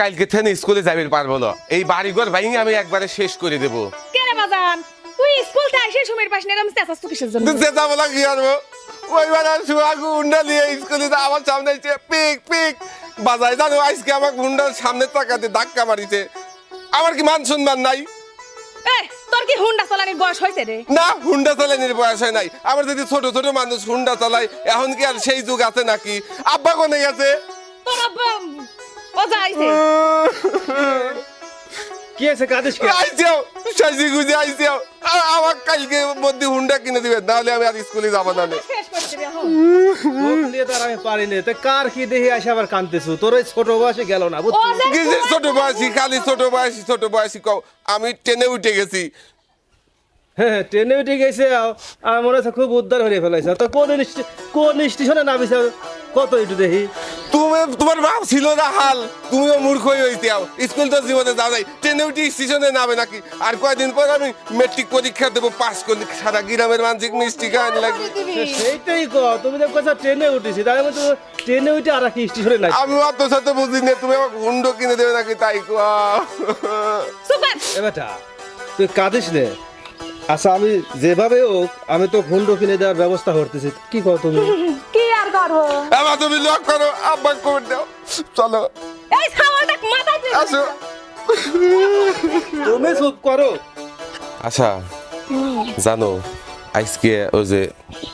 কালকে থেকে স্কুলে যাবে পারব না। এই বাড়িঘর ভাঙি আমি একবারে শেষ করে দেবো। কে রে বাজান? তুই স্কুল থেকে এসে সুমির পাশে তো কিসের জন্য? ওইবার আর সুহাগু উন্ডা নিয়ে স্কুলে আমার সামনে এসে পিক পিক। বাজায় জানো আজকে আমার গুন্ডার সামনে তাকাতে ধাক্কা মারিছে। আমার কি মান সম্মান নাই? এ তোর কি হুন্ডা চালানির বয়স হয়েছে রে? না হুন্ডা চালানির বয়স হয় নাই। আমার যদি ছোট ছোট মানুষ হুন্ডা চালায় এখন কি আর সেই যুগ আছে নাকি? আব্বা কোনে গেছে? তোর আব্বা ও যাইছে কি আছে কে সাজি গুজে আমার কালকে মধ্যে হুন্ডা কিনে তাহলে আমি আর স্কুলে যাব না শেষ করে দিবি এখন মুখ নিয়ে তার আমি পারিনি তা কার কি দেখে আসে আবার কাঁদতেছু? তোর ওই ছোট বয়সে গেল না বুঝছিস? ছোট বয়সী খালি ছোট বয়সী ছোট বয়সী কও আমি ট্রেনে উঠে গেছি। হ্যাঁ ট্রেনে উঠে গেছে আমার মনে হচ্ছে খুব উদ্ধার হয়ে ফেলাইছে। তো কোন কোন স্টেশনে নামিছে কত একটু দেখি। তুমি তোমার বাপ ছিল না হাল। তুমিও মূর্খই হইতে আও। স্কুল তো জীবনে যাও নাই ট্রেনে উঠে স্টেশনে নামে নাকি? আর কয়দিন পর আমি মেট্রিক পরীক্ষা দেবো পাস করলে সারা গ্রামের মানসিক মিষ্টি খাওয়ানি লাগবে। সেইটাই ক তুমি তো কথা ট্রেনে উঠেছি তাই আমি তো ট্রেনে উঠে আর কি স্টেশনে নাই। আমি অত শত বুঝি না তুমি আমাকে হুন্ডো কিনে দেবে নাকি তাই সুপার! এ বেটা তুই কাঁদিস নে। আচ্ছা আমি যেভাবে হোক আমি তো হুন্ডো কিনে দেওয়ার ব্যবস্থা করতেছি। কি কর তুমি? কি আর করব? আমার তুমি লক করো আব্বা করে দাও। চলো। এই ছাওয়াটা মাথায় তুই আসো। তুমি চুপ করো। আচ্ছা জানো আজকে ওই যে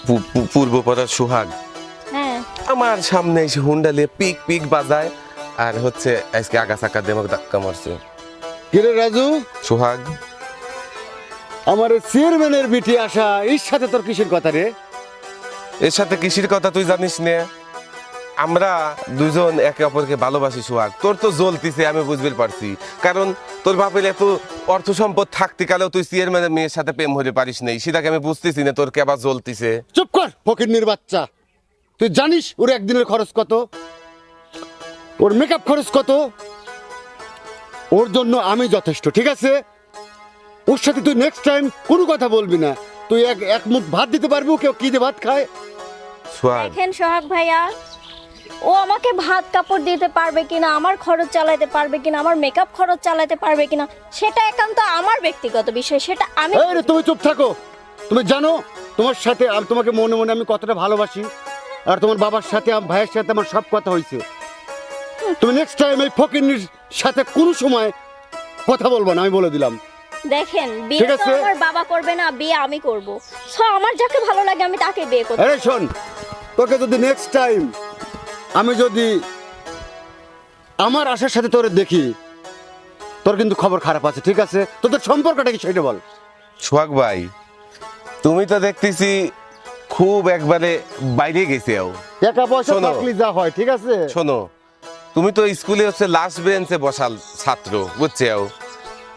পু- পু- পূর্বপাড়ার সোহাগ হ্যাঁ। আমার সামনে এসে হুন্ডা নিয়ে পিক পিক বাজায় আর হচ্ছে আজকে আগা চাকা দিয়ে আমাকে ধাক্কা মারছে। কিরে রাজু? সোহাগ আমার চেয়ারম্যানের বিটি আসা এর সাথে তোর কিসের কথা রে? এর সাথে কৃষির কথা তুই জানিস নে? আমরা দুজন একে অপরকে ভালোবাসি সোহাগ। তোর তো জ্বলতিছে আমি বুঝতে পারছি। কারণ তোর বাপের এত অর্থ সম্পদ থাকতে কালেও তুই চেয়ারম্যানের মেয়ের সাথে প্রেম হতে পারিস নেই। সেটাকে আমি বুঝতেছি না তোর কেবা জ্বলতিছে? চুপ কর ফকিরনির বাচ্চা। তুই জানিস ওর একদিনের খরচ কত? ওর মেকআপ খরচ কত? ওর জন্য আমি যথেষ্ট ঠিক আছে? ওর সাথে তুই নেক্সট টাইম কোনো কথা বলবি না। তুই এক এক মুঠ ভাত দিতে পারবি কেউ কি দিয়ে ভাত খায়? সোহাগ। দেখেন সোহাগ ভাইয়া ও আমাকে ভাত কাপড় দিতে পারবে কিনা আমার খরচ চালাতে পারবে কিনা আমার মেকআপ খরচ চালাতে পারবে কিনা সেটা একান্ত আমার ব্যক্তিগত বিষয় সেটা আমি এই রে তুমি চুপ থাকো। তুমি জানো তোমার সাথে আমি তোমাকে মনে মনে আমি কতটা ভালোবাসি আর তোমার বাবার সাথে আমার ভাইয়ের সাথে আমার সব কথা হয়েছে। তুমি নেক্সট টাইম এই ফকিরনির সাথে কোনো সময় কথা বলব না আমি বলে দিলাম। দেখেন বিয়ে ঠিক তো আছে। আমার বাবা করবে না বিয়ে আমি করব। সো আমার যাকে ভালো লাগে আমি তাকে বিয়ে করব আরে শোন তোকে যদি নেক্সট টাইম আমি যদি আমার আশার সাথে তোরে দেখি তোর কিন্তু খবর খারাপ আছে ঠিক আছে? তোদের সম্পর্কটা কি সেটা বল। সোহাগ ভাই তুমি তো দেখতেছি খুব একবারে বাইরে গেছেও টাকা পয়সা শোনো। থাকলে যা হয় ঠিক আছে? শোনো তুমি তো স্কুলে হচ্ছে লাস্ট বেঞ্চে বসাল ছাত্র বুঝছেও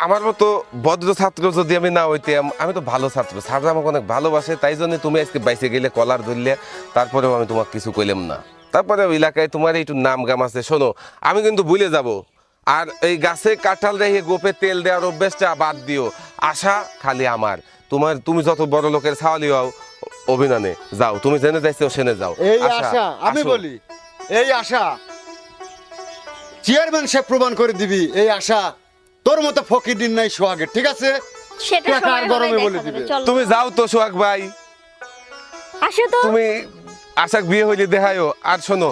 আমার মতো ভদ্র ছাত্র যদি আমি না হইতাম আমি তো ভালো ছাত্র। স্যার আমাকে অনেক ভালোবাসে তাই জন্য তুমি আজকে বাইসে গেলে কলার ধরলে তারপরেও আমি তোমাকে কিছু কইলাম না। তারপরে এলাকায় তোমার একটু নাম গাম আছে শোনো আমি কিন্তু ভুলে যাব। আর এই গাছে কাঁঠাল রেখে গোপে তেল দেওয়ার অভ্যেসটা বাদ দিও। আশা খালি আমার। তোমার তুমি যত বড় লোকের ছাওয়ালি হও অভিননে যাও। তুমি জেনে যাইছো সেনে যাও। এই আশা আমি বলি এই আশা চেয়ারম্যান সে প্রমাণ করে দিবি এই আশা তোর মতো ফকির দিন নাই সোহাগের ঠিক আছে? সেটা আর গরমে বলে দিবে। তুমি যাও তো সোহাগ ভাই। আসো তো। তুমি আশাক বিয়ে হইলে দেখায়ও আর শোনো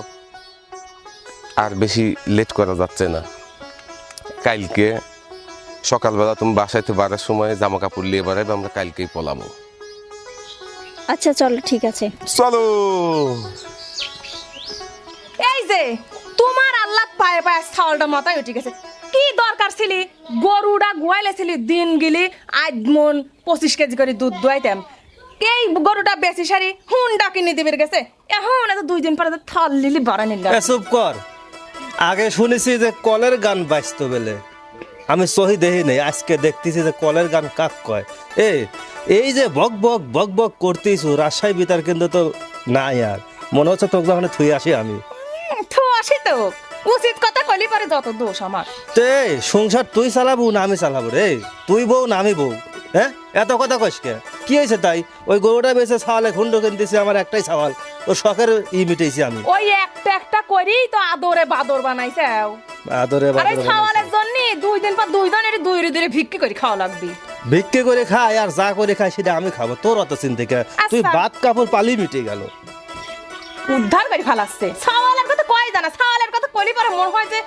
আর বেশি লেট করা যাচ্ছে না। কালকে সকালবেলা তুমি বাসাইতে বাড়ার সময় জামা কাপড় নিয়ে বাড়াবে আমরা কালকেই পলাবো। আচ্ছা চলো ঠিক আছে। চলো। এই যে তোমার আল্লাহ পায়ে পায়ে ছাওয়ালটা মাথায় উঠে গেছে। কি দরকার ছিলি? গরুটা গোয়াইলে ছিলি দিন গিলি আজ মন পঁচিশ কেজি করে দুধ দোয়াইতাম। এই গরুটা বেশি সারি? হুন্ডা কিনে দিবির গেছে। এখন এত দুই দিন পরে থল লিলি বাড়া নিল। চুপ কর। আগে শুনেছি যে কলের গান বাজতো বেলে। আমি সহি দেখি নেই আজকে দেখতেছি যে কলের গান কাক কয়। এ এই যে বক বক বক বক করতেইছু রাজশাহী বিতার কিন্তু তো নাই আর। মনে হচ্ছে তোকে যখন থুই আসি আমি। তো আসি তো। উচিত কথা কলি পারে যত দোষ আমার। তে সংসার তুই চালাবো না আমি চালাবো রে? তুই বউ না আমি বউ হ্যাঁ? এত কথা কইস কে? কি হয়েছে তাই? ওই গরুটা বেঁচে ছাওয়ালে খুন্ড কিনতেছি আমার একটাই ছাওয়াল। ও শখের ই মিটেছি আমি। ওই একটা একটা করি তো আদরে বাদর বানাইছে। আদরে আর বাদরে ছাওয়ালের জন্য দুই দিন পর দুই দিন এর দুই দুই ভিক্ষি করে খাওয়া লাগবে। ভিক্ষে করে খাই আর যা করে খাই সেটা আমি খাব তোর অত চিন্তা কে? তুই আচ্ছা। কাপড় পালি মিটে গেল। উদ্ধার করে ফেলাচ্ছে। ছাওয়ালের কথা কয় জানা? ছাওয়ালের কথা কলি পরে মনে হয় যে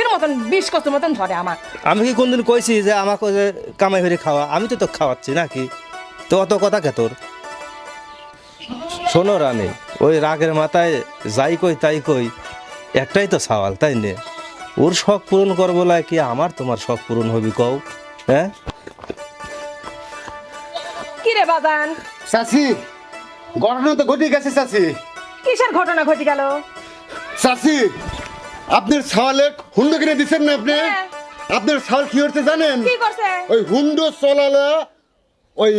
এর মতন বিষ কষ্ট মতন ধরে আমার। আমি কি কোনদিন কইছি যে আমাকে যে কামাই করে খাওয়া? আমি তো তো খাওয়াচ্ছি নাকি? তো অত কথা কে তোর? শোনো রানী ওই রাগের মাথায় যাই কই তাই কই একটাই তো সওয়াল তাই নে? ওর শখ পূরণ করব লাই কি আমার তোমার শখ পূরণ হবি কও? হ্যাঁ? কি রে চাচি ঘটনা তো ঘটে গেছে চাচি। কিসের ঘটনা ঘটে গেল? চাচি আপনার ছাওয়ালে হুন্ডো কিনে দিচ্ছেন না আপনি? হ্যাঁ। আপনার ছাওয়াল কি হচ্ছে জানেন? কি ওই হুন্ডো চলালে ওই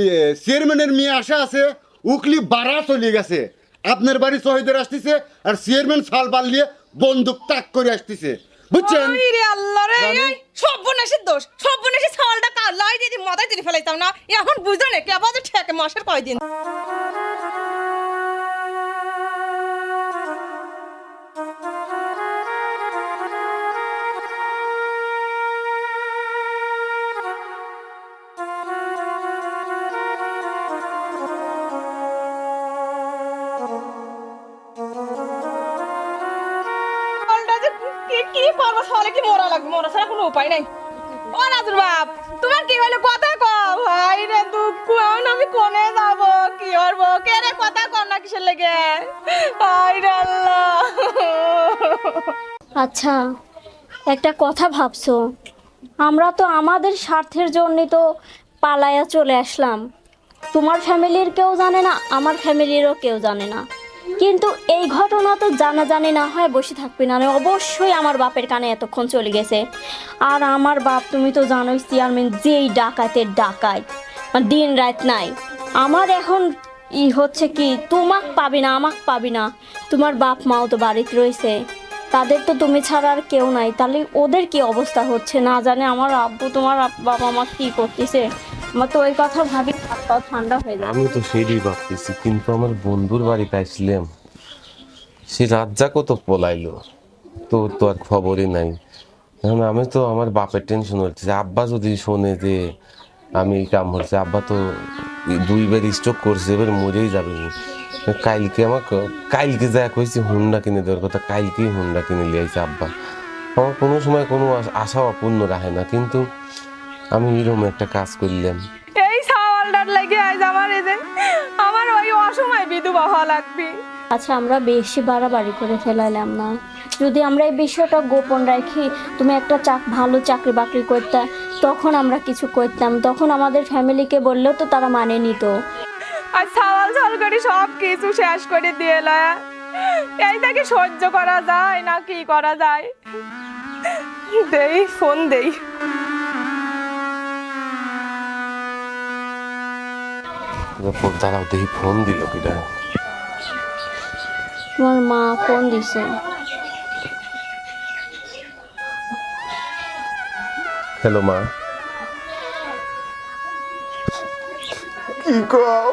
চেয়ারম্যানের মেয়ে আশা আছে উকলি বাড়া চলে গেছে। আপনার বাড়ি শহীদের আসতেছে আর চেয়ারম্যান ছাল বালিয়ে বন্দুক তাক করে আসতেছে। বুঝছেন? রে আল্লাহ রে সর্বনাশের দোষ সর্বনাশের ছাওয়ালটা কাল লাই দিদি মাথায় দিদি ফেলাইতাম না এখন বুঝলো না কেবল ঠেকে মাসের কয়দিন? উপায় নাই। ও রাজুর বাপ, তোমার কি হলো কথা কও? ভাই রে দুঃখ, এখন আমি কোনে যাব? কি করব? কে রে কথা কর না কিসের লেগে? ভাই রে আল্লাহ। আচ্ছা একটা কথা ভাবছ। আমরা তো আমাদের স্বার্থের জন্য তো পালায়া চলে আসলাম। তোমার ফ্যামিলির কেউ জানে না, আমার ফ্যামিলিরও কেউ জানে না। কিন্তু এই ঘটনা তো জানা জানি না হয় বসে থাকবে না। আমি অবশ্যই আমার বাপের কানে এতক্ষণ চলে গেছে। আর আমার বাপ, তুমি তো জানোই চেয়ারম্যান যেই ডাকাতের ডাকায়। মানে দিন রাত নাই। আমার এখন ই হচ্ছে কি, তোমাক পাবি না, আমাক পাবি না। তোমার বাপ মাও তো বাড়িতে রয়েছে। তাদের তো তুমি ছাড়া আর কেউ নাই। তাহলে ওদের কি অবস্থা হচ্ছে? না জানে আমার আব্বু, তোমার বাবা মা কি করতেছে? আমার তো ওই কথা ভাবি হাত ঠান্ডা হয়ে যায় আমি তো সেইটাই ভাবতেছি, কিন্তু আমার বন্ধুর বাড়িতে আসলাম, সে রাজ্জা কত পলাইলো তোর তো আর খবরই নাই। এখন আমি তো আমার বাপের টেনশন হচ্ছে, আব্বা যদি শোনে যে আমি এই কাম হচ্ছে, আব্বা তো দুইবার স্ট্রোক করছে, এবার মরেই যাবে। কালকে আমাকে, কালকে যা কইছি হুন্ডা কিনে দেওয়ার কথা, কালকেই হুন্ডা কিনে লিয়ে আইছে আব্বা। আমার কোনো সময় কোনো আশা অপূর্ণ রাখে না, কিন্তু আমি এরকম একটা কাজ করলাম। এই ছাওয়ালটার লাগে আজ আমার এই আমার ওই অসময় বিধবা হওয়া লাগবে। আচ্ছা আমরা বেশি বাড়াবাড়ি করে ফেলাইলাম না। যদি আমরা এই বিষয়টা গোপন রাখি তুমি একটা চাক ভালো চাকরি বাকরি করতে তখন আমরা কিছু করতাম। তখন আমাদের ফ্যামিলিকে বললেও তো তারা মানে নিত। আর ছাওয়াল ছাল করে সব কিছু শেষ করে দিয়ে লয়া এই তাকে সহ্য করা যায় না কি করা যায়? দেই ফোন দেই। দাঁড়াও দেখি ফোন দিল কিটা তোমার মা ফোন দিছে। হ্যালো মা। কি কও?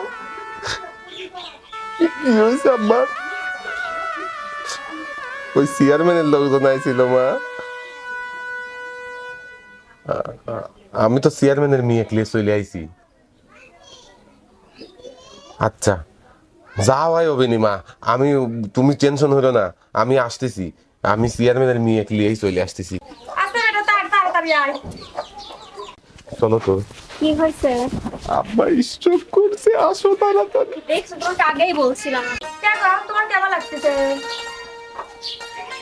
কি হয়েছে আমার ওই চেয়ারম্যানের লোকজন আইছিল মা। আমি তো চেয়ারম্যানের মেয়ে ক্লিয়ে চলে আইছি। আচ্ছা। যা হয় অবিনি মা আমি তুমি টেনশন হইল না আমি আসতেছি। আমি চেয়ারম্যানের মেয়ে ক্লিয়েই চলে আসতেছি। আয়। চলো তো। কি হয়েছে? আব্বা স্ট্রোক করছে আসো তাড়াতাড়ি। দেখছ তোমাকে আগেই বলছিলাম। কেন তোমার কেমন লাগতেছে?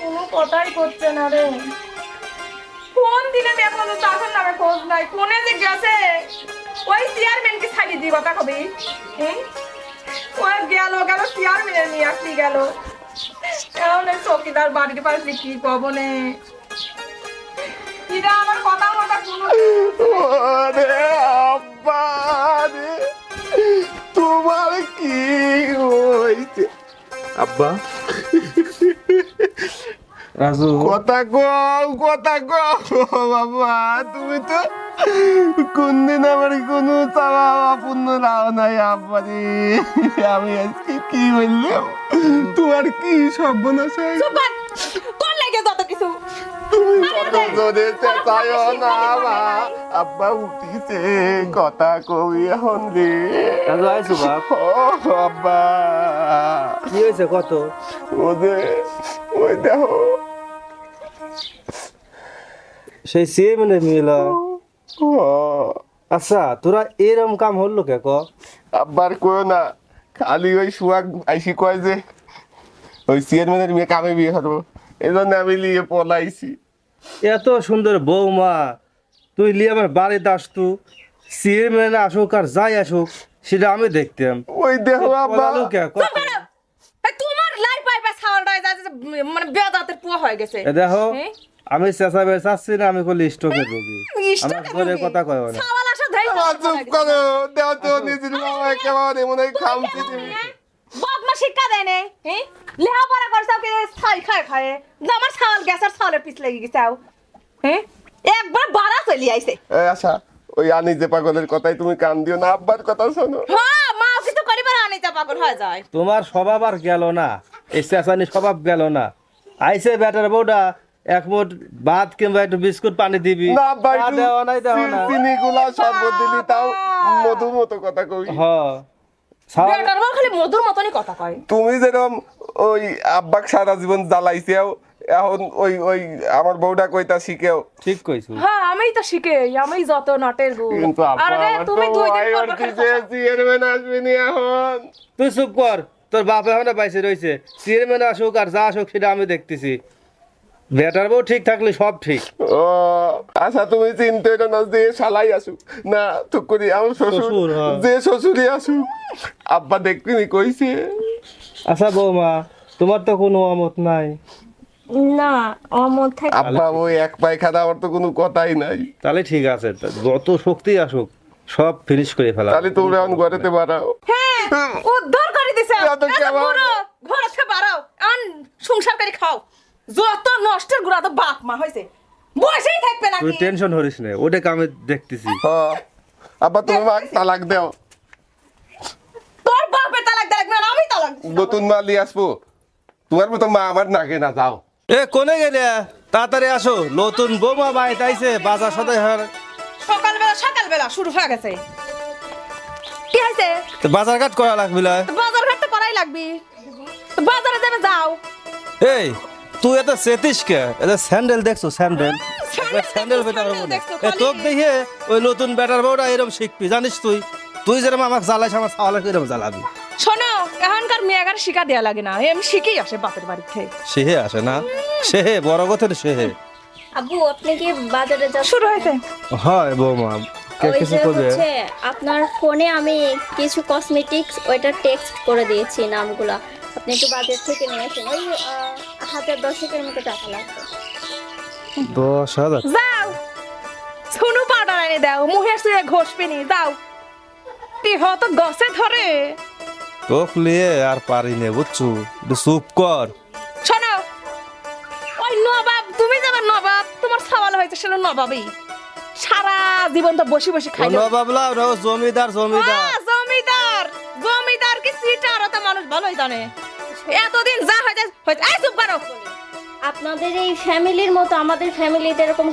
কোনো কথাই করছে না রে। ফোন দিলে দেখো তো তখন নামে খোঁজ নাই। ফোনে যে গেছে ওই চেয়ারম্যানকে ছাড়ি দি কথা কবি? হুম? ওই গেল নিয়ে আসলি গেল? চৌকিদার বাড়ির পাশে কি কবনে ইরা আমার কথা মতো কোনো ওরে আব্বা রে তোমার কি হইছে আব্বা। রাজু। কথা কও কথা কও বাবা তুমি তো কোনদিন আমার কোনো চাওয়া পূর্ণ নাও নাই আব্বা আমি আজকে কি বললাম? তোমার কি সর্বনাশ হয়ে। তোর লাগে যত কিছু। আব্বা। উঠিছে কথা কবি এখন রে আব্বা। কি হয়েছে কত? ওদের ওই দেখো। সেই সিএ মানে মিলা আচ্ছা তোরা এরম কাম হলো কে ক? আব্বার কয় না খালি ওই সুয়াগ আইসি কয় যে ওই চেয়ারম্যানের মেয়ে কামে বিয়ে করব। এই জন্য আমি নিয়ে পলাইছি। এত সুন্দর বৌমা তুই লিয়ে আমার বাড়িতে আসতু মানে আসুক আর যাই আসুক সেটা আমি দেখতাম। ওই দেখো আব্বা। কে ক? তোমার লাই পাই পাই ছাওয়ালটা যা যা- মানে বেদাতের পুয়া হয়ে গেছে। এ দেখো হ্যাঁ? আমি চেঁচা চাচ্ছি না আমি করলে স্টোকের রোগী আমার ঘরে কথা কয় না। ছাওয়াল আসা ধরে আব্বা, চুপ করো দেও তো নিজের বাবা একেবারে মনে খামছি তুমি। বদমা শিক্ষা দেয় নে হ্যাঁ? লেহাপড়া করছাও কে ছাই খায় খায়। আমার ছাওয়াল গ্যাস আর ছাওয়ালের পিছ লেগে গেছাও হ্যাঁ? একবার বাড়া চলি আইছে। এই ওই আনি যে পাগলের কথাই তুমি কান দিও না আব্বার কথা শোনো। হ্যাঁ মা কিছু করিবার আনিতা পাগল হয়ে যায়। তোমার স্বভাব আর গেল না এই চেঁচানি স্বভাব গেল না। আইসে ব্যাটার বউটা এক মুঠ ভাত কিংবা একটু বিস্কুট পানি দিবি। না দেওয়া নাই দেওয়া না চিনি গুলা শরবত দিলি তাও মধুর মতো কথা কই। হ। ছাওয়াল- বেটার বউ খালি মধুর মতনই কথা কয়। তুমি যেরকম ওই আব্বাক সারা জীবন জ্বালাইছেও এখন ওই ওই আমার বউটা কইতা শিখেও। ঠিক কইছু। হ্যাঁ আমিই তো শিখে আমি যত নটের গু কিন্তু আরে তুমি দুই দিন পর চেয়ারম্যান আসবে নি এখন? তুই চুপ কর তোর বাপ এখন বাইসে রয়েছে চেয়ারম্যান আসুক আর যা আসুক সেটা আমি দেখতেছি। ব্যাটার বউ ঠিক থাকলে সব ঠিক। ও আচ্ছা তুমি চিনতে না যে শালাই আসুক। না তো করি আমার শ্বশুর হ্যাঁ। যে শ্বশুরই আসুক আব্বা দেখবি কইছে। আচ্ছা বৌমা তোমার তো কোনো অমত নাই। না অমত থাকে আব্বা ওই এক পায়খানা আমার তো কোনো কথাই নাই। তাহলে ঠিক আছে যত শক্তি আসুক সব ফিনিশ করে ফেলা। তাহলে তোমরা এখন ঘরেতে বাড়াও। হ্যাঁ উদ্ধার করে দিছে? বাড়াও। আন সংসার করে খাও। যত নষ্টের গুড়া তো বাপ মা হয়েছে। বসেই থাকবে তুই টেনশন করিস না ওটাকে আমি দেখতেছি। হ্যাঁ আব্বা তুমি মাক তালাক দাও। তোর বাপের তালাক দেখ না আমি তালাক নতুন মাল নিয়ে আসব। তোমার মতো মা আমার নাকে না যাও। এ কোনে গেলে? তাড়াতাড়ি আসো। নতুন বৌমা বাই তাইছে বাজার সাথে সকালবেলা সকালবেলা শুরু হয়ে গেছে। কি হয়েছে? বাজার ঘাট করা লাগবে না। বাজার ঘাট তো করাই লাগবি। তো বাজারে যাবে যাও। এই তুই এত সেতিস কে? এটা স্যান্ডেল দেখছ স্যান্ডেল? স্যান্ডেল বেটার দেখে ওই নতুন বেটার বউটা এরকম শিখবি জানিস তুই? তুই যেরকম আমাকে জ্বালাইস আমার সাওয়ালে এরকম জ্বালাবি। শোনো এখনকার মেয়েগার শিকা দেয়া লাগে না আমি শিখেই আসে বাপের বাড়ি থেকে। সেহে আসে না? সেহে বড় কথার সেহে আব্বু আপনি কি বাজারে যাচ্ছেন? শুরু হয়েছে। হয় বৌমা কিছু করবে? আপনার ফোনে আমি কিছু কসমেটিক্স ওইটা টেক্সট করে দিয়েছি নামগুলা। আপনি একটু বাজার থেকে নিয়ে আসেন। ওই হাজার দশেকের মতো টাকা লাগবে। দশ হাজার? যাও। সোনু পাউডার এনে দাও মুহে সুয়ে ঘষবে নি যাও। টিহ তো গছে ধরে? তোক লিয়ে আর পারি নে বুঝছু? চুপ কর। শোনো। ওই নবাব তুমি যাবে নবাব তোমার সওয়াল হয়েছে সেটা নবাবই। সারা জীবন তো বসে বসে খাই কোনো বাবলা ওরা জমিদার জমিদার। জমিদার। জমিদার কি সিটার তো মানুষ ভালোই জানে। এতদিন যা হয়েছে হয়েছে। এই চুপ করো। আপনাদের এই ফ্যামিলির মতো আমাদের ফ্যামিলিতে এরকম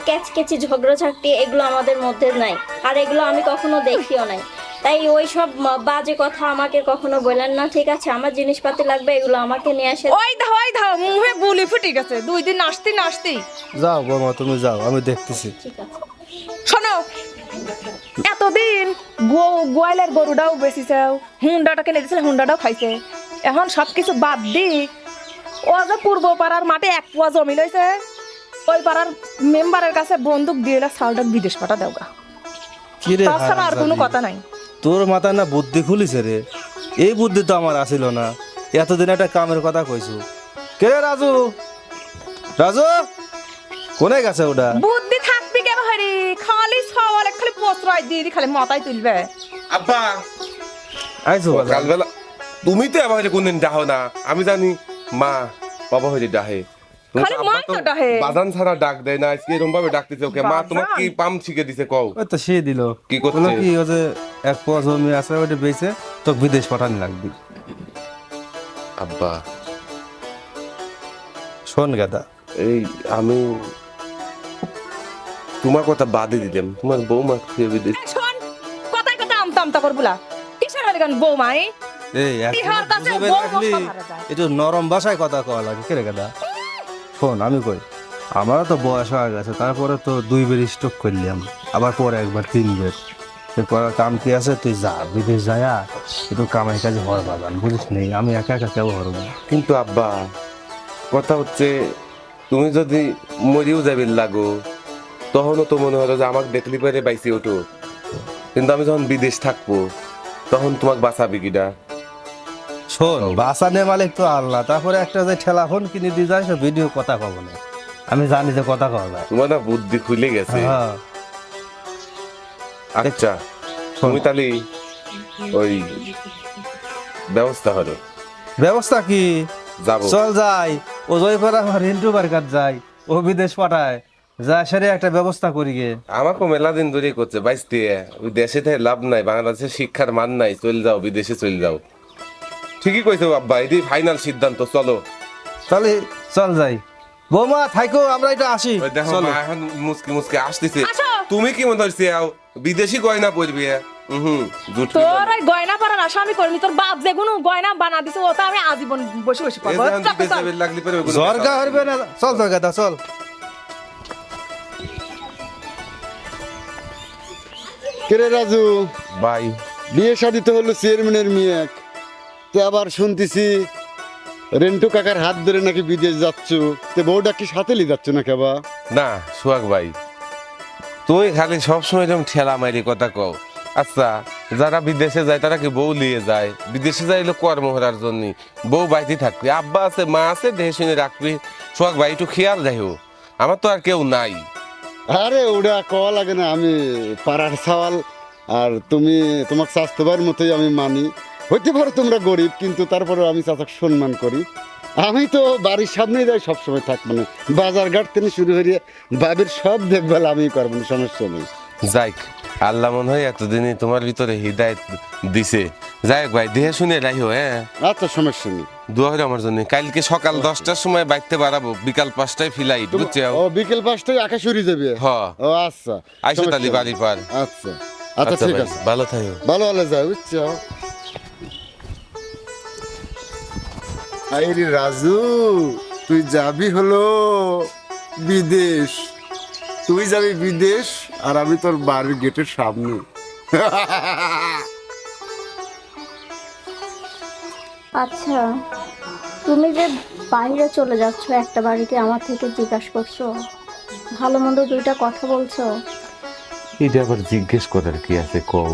ঝগড়াঝাটি এগুলো আমাদের মধ্যে নাই। আর এগুলো আমি কখনো দেখিও নাই। তাই ওই সব বাজে কথা আমাকে কখনো বলেন না ঠিক আছে? আমার জিনিসপাতি লাগবে এগুলো আমাকে নিয়ে আসে ওই দাও ওই দাও বুলি ফুটি গেছে। দুই দিন যাও বৌমা তুমি যাও আমি দেখতেছি। ঠিক আছে। শোনো এতদিন গো- গোয়ালের গরুটাও বেচিছে হুন্ডাটা কিনে দিয়েছিল হুন্ডাটাও খাইছে। এখন সব কিছু বাদ দি। ও যে পূর্ব পাড়ার মাঠে এক পোয়া জমি লইছে ওই পাড়ার মেম্বারের কাছে বন্দুক দিয়ে এলা চাউলটা বিদেশ পাঠা দেওগা কি রে তাছাড়া আর কোনো কথা নাই। তোর মাথায় না বুদ্ধি খুলিছে রে। এই বুদ্ধি তো আমার আসিল না। এতদিন একটা কামের কথা কইছু। কে রে রাজু? রাজু? কোনে গেছে ওটা? বুদ্ধি থাকবি কেন হরি? খালি সওয়ালে খালি প্রশ্রয় দিয়ে দি খালি মাথায় তুলবে। আব্বা। আইছো কালবেলা তুমি তো আমার কোনদিন ডাহো না। আমি জানি মা বাবা হইলে ডাহে। বাজান ছাড়া ডাক দেয় না আজকে এরকম ভাবে ডাকতেছে ওকে। মা তোমার কি পাম শিখে দিছে কও। ওই তো সে দিল। কি করছে? কি ও যে এক পোয়া জমি আছে ওইটা বেচে তো বিদেশ পাঠানি লাগবে। আব্বা। শোন গাদা। এই আমি তোমার কথা বাদে দিলাম। তোমার বৌমা খেয়ে বিদেশ শোন কথায় কথা আমতা আমতা করবুলা। কিসের হলে গান বৌমাই? এই একটু নরম ভাষায় কথা কওয়া লাগে কে রে গাদা? শোন আমি কই আমারও তো বয়স হয়ে গেছে তারপরে তো দুই বের স্টক করলাম আবার পরে একবার তিন বের। এরপর কাম কি আছে? তুই যা বিদেশ যায়া একটু কামাই কাজে হওয়ার বাগান বুঝিস নেই আমি একা একা কেউ হরবো কিন্তু আব্বা কথা হচ্ছে তুমি যদি মরিও যাবি লাগো তখনও তো মনে হলো যে আমাকে দেখলি পারে বাইসে ওঠো। কিন্তু আমি যখন বিদেশ থাকব তখন তোমাকে বাঁচাবে কিনা শোন বাসানে মালিক তো আল্লাহ। তারপরে একটা যে ঠেলা ফোন কিনে দিয়ে যায় সে ভিডিও কথা কব না। আমি জানি যে কথা কওয়া যায়। তোমার না বুদ্ধি খুলে গেছে। হ্যাঁ। আচ্ছা তুমি তাহলে ওই ব্যবস্থা হলো। ব্যবস্থা কি? যাব। চল যাই। ও আমার রিন্টু বারকাত যাই ও বিদেশ পাঠায়। যা সেরে একটা ব্যবস্থা করি গে। আমাকে মেলা দিন ধরেই করছে বাইশ দিয়ে। ওই দেশে লাভ নাই বাংলাদেশে শিক্ষার মান নাই চলে যাও বিদেশে চলে যাও। ঠিকই কইছো আব্বা এটি ফাইনাল সিদ্ধান্ত চলো। তাহলে চল যাই। বৌমা থাইকো আমরা এটা আসি। ওই দেখো চলো। মা এখন মুসকি মুসকি আসতেছে। আসো। তুমি কি মনে হচ্ছে আও বিদেশি গয়না পরবি হুম জুট তোর ওই গয়না পরার আশা আমি করিনি তোর বাপ যে যেগুলো গয়না বানা দিছে ওটা আমি আজীবন বসে বসে করব চল, চল। লাগলি পরে ওগুলো জ্বর গা বেচাও। হরবে না চল তোর গাদা চল। কেরে রাজু? ভাই বিয়ে শাদি তো হলো চেয়ারম্যানের মেয়ে। তো আবার শুনতেছি রেন্টু কাকার হাত ধরে নাকি বিদেশ যাচ্ছ। তো বউটা কি সাথে লি যাচ্ছ না কেবা না সুহাগ ভাই তুই খালি সবসময় যেমন ঠেলা মারি কথা কও। আচ্ছা যারা বিদেশে যায় তারা কি বউ নিয়ে যায়? বিদেশে যাইলে কর্মহরার জন্য। বউ বাইতে থাকবি আব্বা আছে মা আছে দেহে শুনে রাখবি। সোহাগ ভাই একটু খেয়াল যাইও আমার তো আর কেউ নাই। আরে ওটা কওয়া লাগে না আমি পাড়ার সওয়াল আর তুমি তোমার স্বাস্থ্যবার মতোই আমি মানি। হইতে পারো তোমরা গরিব কিন্তু তারপরে আমি চাচাকে সম্মান করি। আমি তো বাড়ির সামনেই যাই সবসময় থাকব না। বাজার ঘাট থেকে শুরু হয়ে বাবির সব দেখভাল আমি করব না সমস্যা নেই। যাইক আল্লাহ মনে হয় এতদিনই তোমার ভিতরে হৃদায়ত দিছে। যাই হোক ভাই দেহে শুনে রাইও হ্যাঁ? আচ্ছা সমস্যা নেই। দোয়া হইল আমার জন্য। কালকে সকাল দশটার সময় বাইতে বাড়াবো বিকাল পাঁচটায় ফিলাইট বুঝছ? ও বিকেল পাঁচটায় আকাশ উড়ে যাবে? হ। ও আচ্ছা। আইসো তালি বাড়ি পার। আচ্ছা। আচ্ছা ঠিক আছে। ভালো থাকো ভালো ভালো যায় বুঝছ? আইরে রাজু তুই যাবি হলো বিদেশ। তুই যাবি বিদেশ আর আমি তোর বাড়ির গেটের সামনে। আচ্ছা তুমি যে বাইরে চলে যাচ্ছ একটা বাড়িতে আমার থেকে জিজ্ঞাসা করছ। ভালো মন্দ দুইটা কথা বলছো। এটা আবার জিজ্ঞেস করার কি আছে কও?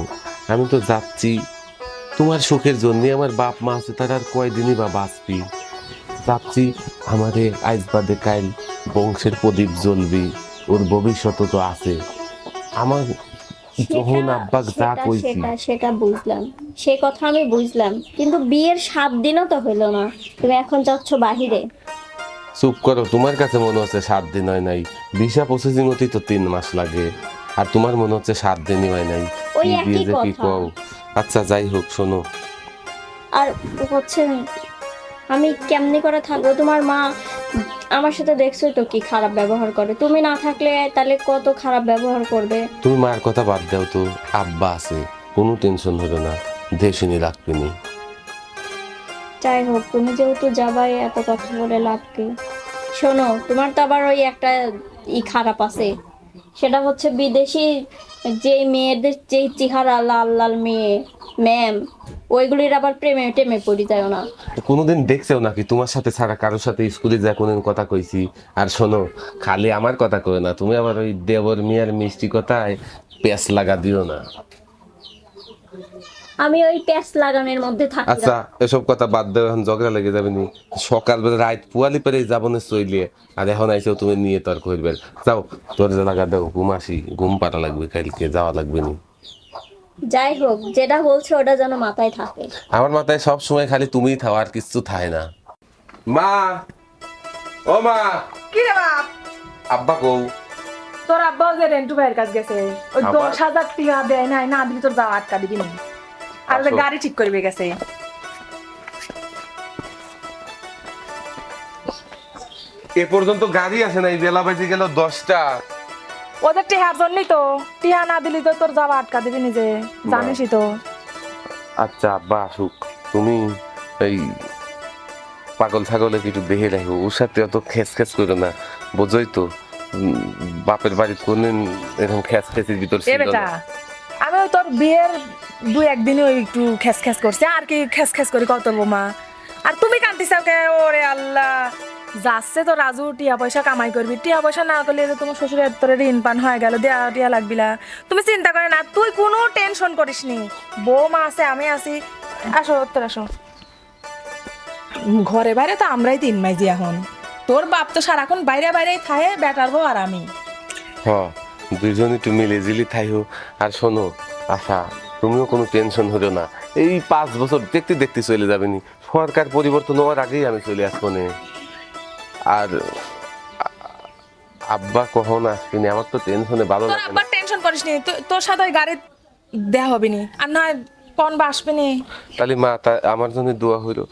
আমি তো যাচ্ছি। তোমার সুখের জন্য আমার বাপ মা আছে তার আর কয়দিনই বা বাঁচবি? যাচ্ছি আমারে আইজ বাদে কাইল বংশের প্রদীপ জ্বলবি ওর ভবিষ্যৎ তো আছে। আমার যখন আব্বাক যা কইছি। সেটা সেটা বুঝলাম। সে কথা আমি বুঝলাম কিন্তু বিয়ের সাত দিনও তো হইল না। তুমি এখন যাচ্ছ বাহিরে। চুপ করো তোমার কাছে মনে হচ্ছে সাত দিন হয় নাই। ভিসা প্রসেসিং হতে তো তিন মাস লাগে আর তোমার মনে হচ্ছে সাত দিনই হয় নাই। ওই কি একই যে কি কথা। আচ্ছা যাই হোক শোনো। আর হচ্ছে আমি কেমনি করে থাকব? তোমার মা আমার সাথে দেখছ তো কি খারাপ ব্যবহার করে। তুমি না থাকলে তাহলে কত খারাপ ব্যবহার করবে? তুমি মার কথা বাদ দাও তো আব্বা আছে কোনো টেনশন হলো না দেশুনি রাখবিনি যাই হোক তুমি যেহেতু যাবাই এত কথা বলে লাভ কি? শোনো তোমার তো আবার ওই একটা ই খারাপ আছে সেটা হচ্ছে বিদেশি যে মেয়েদের যে চেহারা লাল লাল মেয়ে ম্যাম ওইগুলির আবার প্রেমে, টেমে পড়ি যায় না। কোনোদিন দেখছেও নাকি? তোমার সাথে ছাড়া কারোর সাথে স্কুলে যা কোনোদিন কথা কইছি, আর শোনো, খালি আমার কথা কই না, তুমি আবার ওই দেবর মিয়ার মিষ্টি কথায় পেঁচ লাগা দিও না। আমি ওই প্যাচ লাগানোর মধ্যে থাকি আচ্ছা এসব কথা বাদ দাও এখন ঝগড়া লেগে যাবে নি। সকালবেলা রাত পুয়ালি পেরে যাব না চইলিয়ে আর এখন আইসেও তুমি নিয়ে তর্ক হইবে যাও তোর লাগা দাও ঘুম আসি ঘুম পাড়া লাগবে কালকে যাওয়া লাগবে নি। যাই হোক যেটা বলছে ওটা যেন মাথায় থাকে। আমার মাথায় সব সময় খালি তুমিই থাও আর কিছু থাকে না। মা! ও মা! কি রে বাপ? আব্বা কৌ তোর আব্বাও যে রেন্টু ভাইয়ের কাছে গেছে। ওই? দশ হাজার টাকা দেয় নাই না দিবি তোর যাওয়া আটকা দিবি না। আর। গাড়ি ঠিক করবে গেছে। এ পর্যন্ত গাড়ি আসে নাই বেলা বাজে গেল দশটা। ওদের টিহার জন্যই তো। টিহা না দিলি তো তোর যাওয়া আটকা দিবি নিজে। জানিসই তো। আচ্ছা আব্বা আসুক। তুমি এই পাগল ছাগলে একটু দেখে রাখো। ওর সাথে অত খেস খেস করো না। বোঝোই তো বাপের বাড়ি কোনদিন এরকম খেস খেসির ভিতর ছিল না। আমি তোর বিয়ের দুই একদিনে ওই একটু খেস খেস করছি। আর কি খেস খেস করি কত মা আর তুমি কান্দিস কে? ওরে আল্লাহ। যাচ্ছে তো রাজু, টিয়া পয়সা কামাই করবি। টিয়া পয়সা না করলে তো তোমার শ্বশুরের তোরে ঋণ পান হয়ে গেল, দেয়া টিয়া লাগবিলা তুমি চিন্তা করে না, তুই কোনো টেনশন করিস নি। বৌমা আছে, আমি আছি। আসো তোর আসো। ঘরে বাইরে তো আমরাই তিন মাইজি এখন। তোর বাপ তো সারাক্ষণ বাইরে বাইরেই থাকে বেটার বউ আর আমি। হ দুইজন একটু মিলে জিলি থাইও আর শোনো আশা তুমিও কোনো টেনশন হলো না। এই পাঁচ বছর দেখতে দেখতে চলে যাবে নি সরকার পরিবর্তন হওয়ার আগেই আমি চলে আসব নে। আর আব্বা কখন আসবিনি আমার তো টেনশনে ভালো লাগে না। টেনশন করিস নি। তো- তোর সাথে ওই গাড়ি দেয়া হবে নি। আর না কোন বা আসবে নি? তাহলে মা তা আমার জন্য দোয়া হইল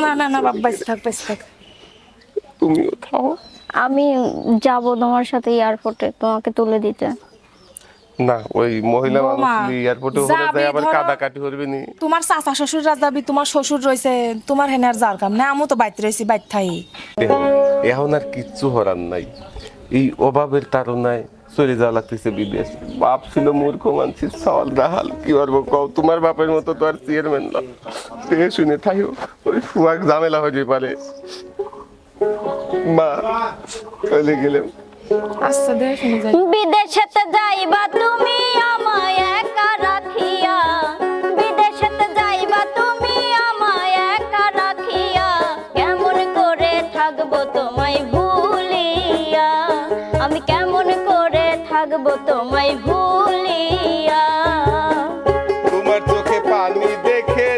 না না না বাবা থাক বেঁচে থাক। তুমিও থাও আমি যাব তোমার সাথে এয়ারপোর্টে তোমাকে তুলে দিতে। না ওই মহিলা মানুষ এয়ারপোর্টে হলে যায় আবার কাদা কাটি করবে নি। তোমার চাচা শ্বশুর যাবি তোমার শ্বশুর রয়েছে তোমার হেনার যার কাম না আমি তো বাইতে রয়েছি বাইত থাই। এখন আর কিচ্ছু হরার নাই। এই অভাবের তারনায় চলে যাওয়া লাগতেছে বিদেশ। বাপ ছিল মূর্খ মানছি সওয়াল রাহাল কি পারব কও? তোমার বাপের মতো তো আর চেয়ারম্যান না। দেখে শুনে থাইও ওই ফুয়াক ঝামেলা হয়ে পারে। মা চলে গেলাম। বিদেশেতে যাইবা তুমি আমায় একা রাখিয়া। বিদেশেতে যাইবা তুমি আমায় একা রাখিয়া। কেমন করে থাকব তোমায় ভুলিয়া? আমি কেমন করে থাকব তোমায় ভুলিয়া? তোমার চোখে পানি দেখে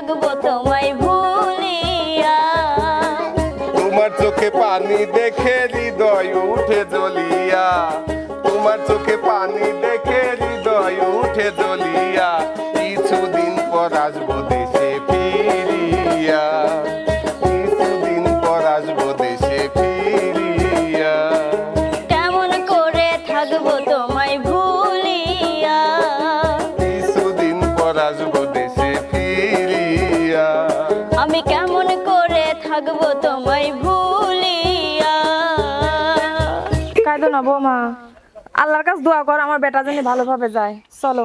থাকব তোমায় ভুলিয়া। তোমার চোখে পানি দেখে হৃদয় উঠে দলিয়া তোমার চোখে পানি দেখে হৃদয় উঠে দলিয়া কিছুদিন পর আসব দেশে। ভুলিয়া। কায়দো না বৌমা আল্লাহর কাছে দোয়া কর আমার বেটা যেন ভালোভাবে যায়। চলো।